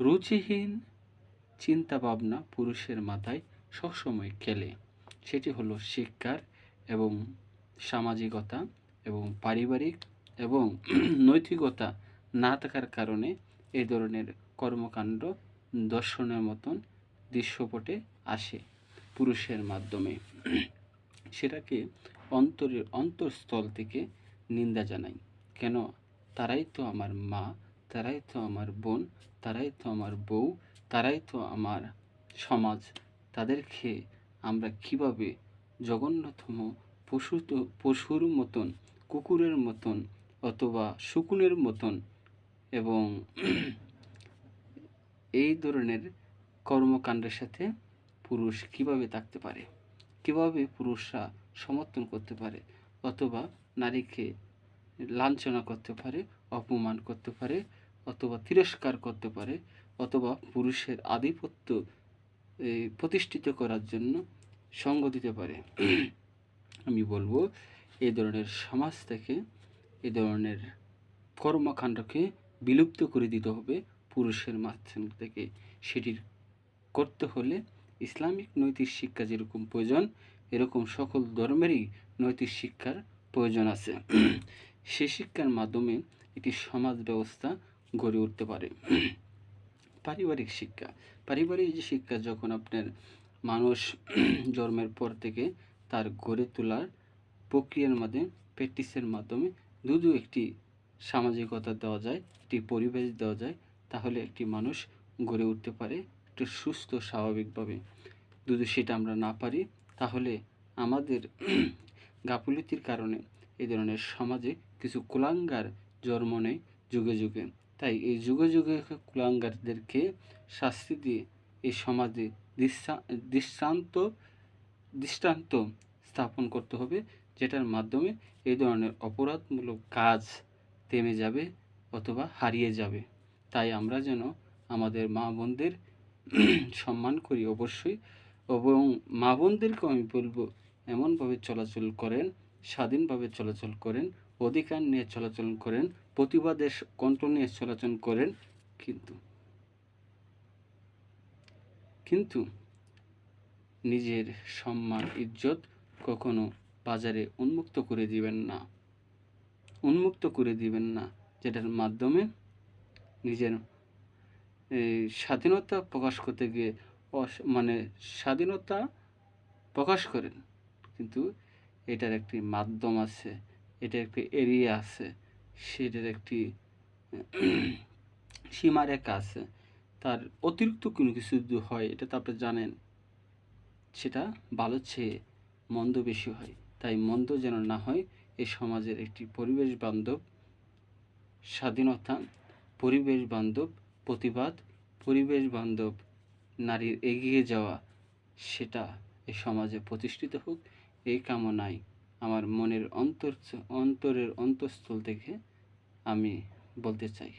রুচিহীন চিন্তা ভাবনা পুরুষের মাথায় সবসময় খেলে। সেটি হলো শিক্ষার এবং সামাজিকতা এবং পারিবারিক এবং নৈতিকতা না থাকার কারণে এই ধরনের কর্মকাণ্ড দর্শনের মতন দৃশ্যপটে আসে পুরুষের মাধ্যমে। সেটাকে অন্তরের অন্তঃস্থল থেকে নিন্দা জানাই। কেন? তারাই তো আমার মা, তারাই তো আমার বোন তারাই তো আমার বউ, তারাই তো আমার সমাজ। তাদেরকে আমরা কীভাবে জঘন্যতম পশু পশুর মতন, কুকুরের মতন অথবা শকুনের মতন এবং এই ধরনের কর্মকাণ্ডের সাথে পুরুষ কীভাবে থাকতে পারে? কীভাবে পুরুষরা সমর্থন করতে পারে? অথবা নারীকে লাঞ্ছনা করতে পারে, অপমান করতে পারে অথবা তিরস্কার করতে পারে, অথবা পুরুষের আধিপত্য প্রতিষ্ঠিত করার জন্য সঙ্গ দিতে পারে। আমি বলব এই ধরনের সমাজ থেকে এই ধরনের কর্মকাণ্ডকে বিলুপ্ত করে দিতে হবে পুরুষের মাধ্যম থেকে। সেটির করতে হলে ইসলামিক নৈতিক শিক্ষা যেরকম প্রয়োজন, এরকম সকল ধর্মেরই নৈতিক শিক্ষার প্রয়োজন আছে। সে শিক্ষার মাধ্যমে একটি সমাজ ব্যবস্থা গড়ে উঠতে পারে। পারিবারিক শিক্ষা। পারিবারিক যে শিক্ষা যখন আপনার মানুষ জন্মের পর থেকে তার গড়ে তোলার প্রক্রিয়ার মাধ্যমে প্র্যাকটিসের মাধ্যমে দুদু একটি সামাজিকতা দেওয়া যায়, একটি পরিবেশ দেওয়া যায়, তাহলে একটি মানুষ গড়ে উঠতে পারে একটু সুস্থ, স্বাভাবিকভাবে। যদি সেটা আমরা না পারি, তাহলে আমাদের গাফিলতির কারণে এই ধরনের সমাজে কিছু কুলাঙ্গার জন্ম নেয় যুগে যুগে। তাই এই যুগে যুগে কুলাঙ্গারদেরকে শাস্তি দিয়ে এই সমাজে দৃষ্টান্ত দৃষ্টান্ত স্থাপন করতে হবে, যেটার মাধ্যমে এই ধরনের অপরাধমূলক কাজ থেমে যাবে অথবা হারিয়ে যাবে। তাই আমরা যেন আমাদের মা বোনদের সম্মান করি অবশ্যই এবং মা বোনদেরকে আমি বলব, এমনভাবে চলাচল করেন, স্বাধীনভাবে চলাচল করেন, অধিকার নিয়ে চলাচল করেন প্রতিবাদের কণ্ঠ নিয়ে চলাচল করেন, কিন্তু কিন্তু নিজের সম্মান, ইজ্জত কখনো বাজারে উন্মুক্ত করে দিবেন না। উন্মুক্ত করে দিবেন না, যেটার মাধ্যমে নিজের স্বাধীনতা প্রকাশ করতে গিয়ে মানে স্বাধীনতা প্রকাশ করেন। কিন্তু এটার একটি মাধ্যম আছে, এটার একটি এরিয়া আছে সেটার একটি সীমার সীমারেখা আছে। তার অতিরিক্ত কোনো কিছু যদি হয়, এটা তো আপনি জানেন, সেটা ভালো চেয়ে মন্দ বেশি হয়। তাই মন্দ যেন না হয় এই সমাজের একটি পরিবেশ বান্ধব স্বাধীনতা, পরিবেশ বান্ধব প্রতিবাদ, পরিবেশ বান্ধব নারীর এগিয়ে যাওয়া, সেটা এই সমাজে প্রতিষ্ঠিত হোক, এই কামনায় আমার মনের অন্তর, অন্তরের অন্তঃস্থল থেকে আমি বলতে চাই